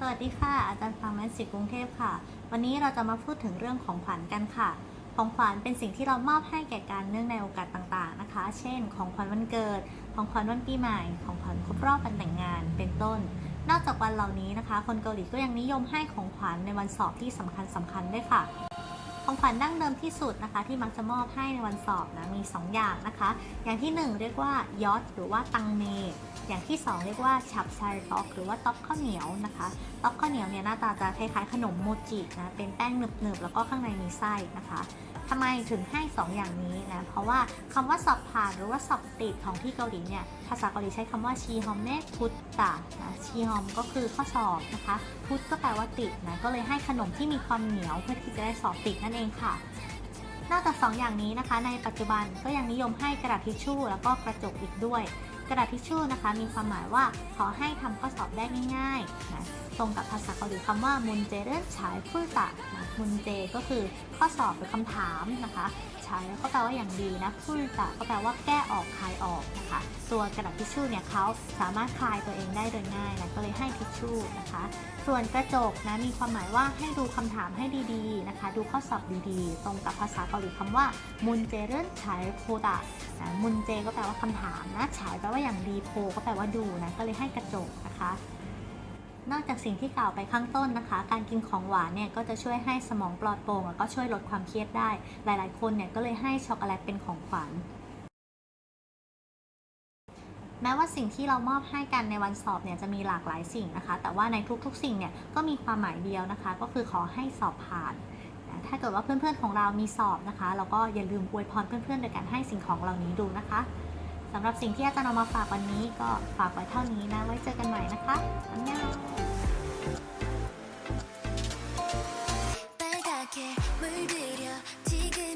สวัสดีค่ะ อาจารย์ฟางแมนสิกกรุงเทพค่ะ วันนี้เราจะมาพูดถึงเรื่องของขวัญกันค่ะ ของขวัญเป็นสิ่งที่เรามอบให้แก่การเนื่องในโอกาสต่างๆนะคะ เช่น ของขวัญวันเกิด ของขวัญวันปีใหม่ ของขวัญครบรอบวันแต่งงาน เป็นต้น นอกจากวันเหล่านี้นะคะ คนเกาหลีก็ยังนิยมให้ของขวัญในวันสอบที่สำคัญสำคัญๆด้วยค่ะ ของขวัญดั้งเดิมที่สุดนะคะ ที่มักจะมอบให้ในวันสอบนะมี 2 อย่างนะคะ อย่างที่ 1 เรียกว่ายอดหรือว่าตังเม อย่างที่ 2 เรียกว่าฉับชายต็อกหรือว่าต๊อกข้าวเหนียวนะคะต๊อกข้าวเหนียวเนี่ยหน้าตาจะคล้ายๆขนมโมจินะเป็นแป้งหนึบๆแล้วก็ข้างในมีไส้นะคะ ทำไมถึงให้ 2 อย่างนี้นะ เพราะว่าคำว่าสอบผ่านหรือว่าสอบติดของที่เกาหลีเนี่ย ภาษาเกาหลีใช้คำว่าชีฮอมเนพุตตะนะชีฮอมก็คือข้อสอบนะคะ พุตก็แปลว่าติดนะ ก็เลยให้ขนมที่มีความเหนียวเพื่อที่จะได้สอบติดนั่นเองค่ะนอกจาก 2 อย่างนี้นะคะ ในปัจจุบันก็ยังนิยมให้กระดาษทิชชู่แล้วก็กระจกอีกด้วย กระดาษทิชชู่นะคะ มีความหมายว่าขอให้ทำข้อสอบได้ง่ายๆนะตรงกับภาษาเกาหลีคำว่ามุนเจเรนฉายฟูตะนะ มุนเจก็คือข้อสอบหรือคำถามนะคะฉายก็แปลว่าอย่างดีนะฟูตะก็แปลว่าแก้ออกคลายออกนะคะตัวกระดาษทิชชู่เนี่ยเขาสามารถคลายตัวเองได้โดยง่ายนะก็เลยให้ทิชชู่นะคะ ส่วนกระจกนะมีความหมายว่าให้ดูคำถามให้ดีๆนะคะ ดูข้อสอบดีๆ ตรงกับภาษาเกาหลีคำว่ามุนเจเรนฉายโพดะนะมุนเจก็แปลว่าคำถามนะฉายแปลว่าอย่างดีโพก็แปลว่าดูนะก็เลยให้กระจกนะคะ นอกจากสิ่งที่กล่าวไปข้างต้นนะคะ การกินของหวานเนี่ยก็จะช่วยให้สมองปลอดโปร่งแล้วก็ช่วยลดความเครียดได้ หลายๆ คนเนี่ยก็เลยให้ช็อกโกแลตเป็นของขวัญแม้ว่าสิ่งที่เรามอบให้กันในวันสอบเนี่ยจะมีหลากหลายสิ่งนะคะ แต่ว่าในทุกๆ สิ่งเนี่ยก็มีความหมายเดียวนะคะ ก็คือขอให้สอบผ่าน ถ้าเกิดว่าเพื่อนๆของเรามีสอบนะคะ เราก็อย่าลืมอวยพรเพื่อนๆโดยการให้สิ่งของเหล่านี้ดูนะคะ สำหรับสิ่งที่อาจารย์เอามาฝากวันนี้ก็ฝากไว้เท่านี้นะ ไว้เจอกันใหม่นะคะอันยา빨지금